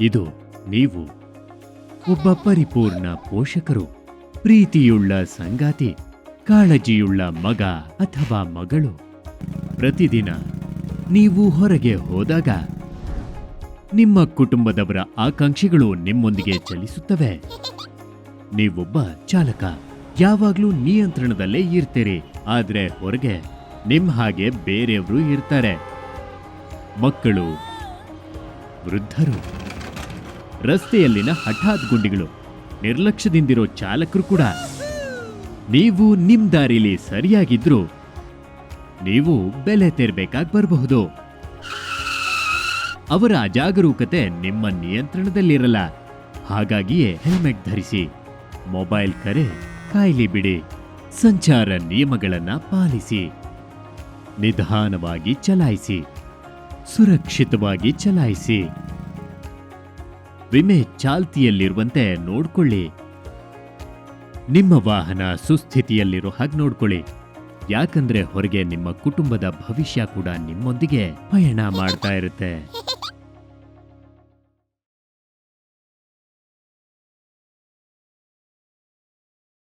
ಇದು ನೀವು. ಒಬ್ಬ ಪರಿಪೂರ್ಣ ಪೋಷಕರು, ಪ್ರೀತಿಯುಳ್ಳ ಸಂಗಾತಿ, ಕಾಳಜಿಯುಳ್ಳ ಮಗ ಅಥವಾ ಮಗಳು. ಪ್ರತಿದಿನ ನೀವು ಹೊರಗೆ ಹೋದಾಗ ನಿಮ್ಮ ಕುಟುಂಬದವರ ಆಕಾಂಕ್ಷೆಗಳು ನಿಮ್ಮೊಂದಿಗೆ ಚಲಿಸುತ್ತವೆ. ನೀವೊಬ್ಬ ಚಾಲಕ, ಯಾವಾಗ್ಲೂ ನಿಯಂತ್ರಣದಲ್ಲೇ ಇರ್ತೀರಿ, ಆದ್ರೆ ಹೊರಗೆ ನಿಮ್ ಹಾಗೆ ಬೇರೆಯವರು ಇರ್ತಾರೆ. ಮಕ್ಕಳು, ವೃದ್ಧರು. ರಸ್ತೆಯಲ್ಲಿನ ಹಠಾತ್ ಗುಂಡಿಗಳು. ನಿರ್ಲಕ್ಷ್ಯದಿಂದಿರೋ ಚಾಲಕರು ಕೂಡ. ನೀವು ನಿಮ್ ದಾರಿಲಿ ಸರಿಯಾಗಿದ್ರು ನೀವು ಬೆಲೆ ತೆರಬೇಕಾಗಿ ಬರಬಹುದು. ಅವರ ಅಜಾಗರೂಕತೆ ನಿಮ್ಮ ನಿಯಂತ್ರಣದಲ್ಲಿರಲ್ಲ. ಹಾಗಾಗಿಯೇ ಹೆಲ್ಮೆಟ್ ಧರಿಸಿ, ಮೊಬೈಲ್ ಕರೆ ಕಾಯಿಲೆ ಬಿಡಿ. ಸಂಚಾರ ನಿಯಮಗಳನ್ನ ಪಾಲಿಸಿ. ನಿಧಾನವಾಗಿ ಚಲಾಯಿಸಿ. ಸುರಕ್ಷಿತವಾಗಿ ಚಲಾಯಿಸಿ. ವಿಮೆ ಚಾಲ್ತಿಯಲ್ಲಿರುವಂತೆ ನೋಡ್ಕೊಳ್ಳಿ. ನಿಮ್ಮ ವಾಹನ ಸುಸ್ಥಿತಿಯಲ್ಲಿರೋ ಹಾಗೆ ನೋಡ್ಕೊಳ್ಳಿ. ಯಾಕಂದ್ರೆ ಹೊರಗೆ ನಿಮ್ಮ ಕುಟುಂಬದ ಭವಿಷ್ಯ ಕೂಡ ನಿಮ್ಮೊಂದಿಗೆ ಪಯಣ ಮಾಡ್ತಾ ಇರುತ್ತೆ.